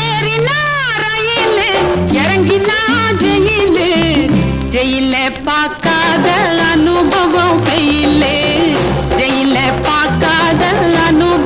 ஏறினா ரயில் இறங்கினா ஜெயில் ஜெயில பார்க்காத அனுபவம் கையில் ஜெயில பார்க்காத அனுபவம்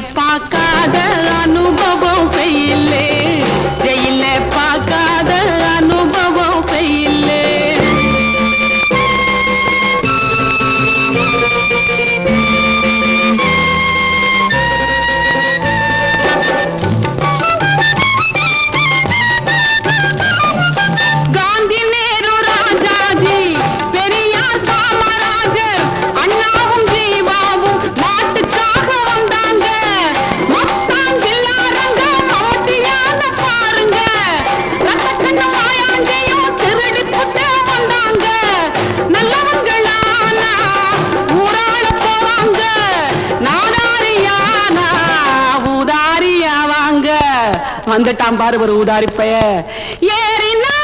பார்க்காத வந்துட்டான் பாரு ஒரு ஊதாரி பெயர் ஏறினா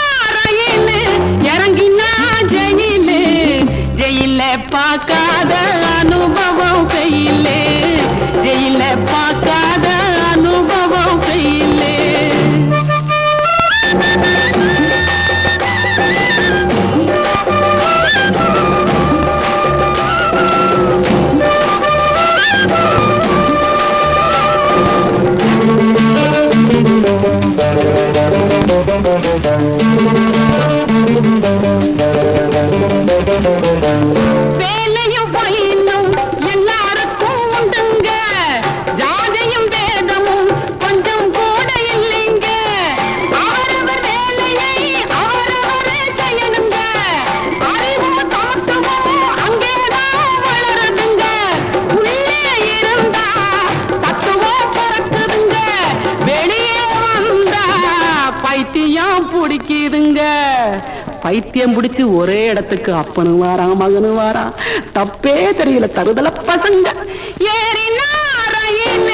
பைத்தியம் பிடிச்சு ஒரே இடத்துக்கு அப்பனும் வாரா மகனும் வாரா. தப்பே தெரியல தருதல பசங்க. ஏறினா ரயில்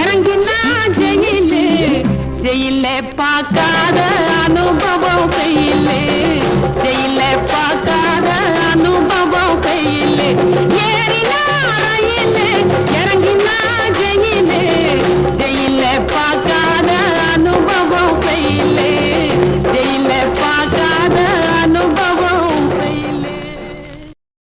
இறங்கினா ஜெயில். ஜெயில பார்க்காத அனுபவம் செய்யலே ஜெயில பா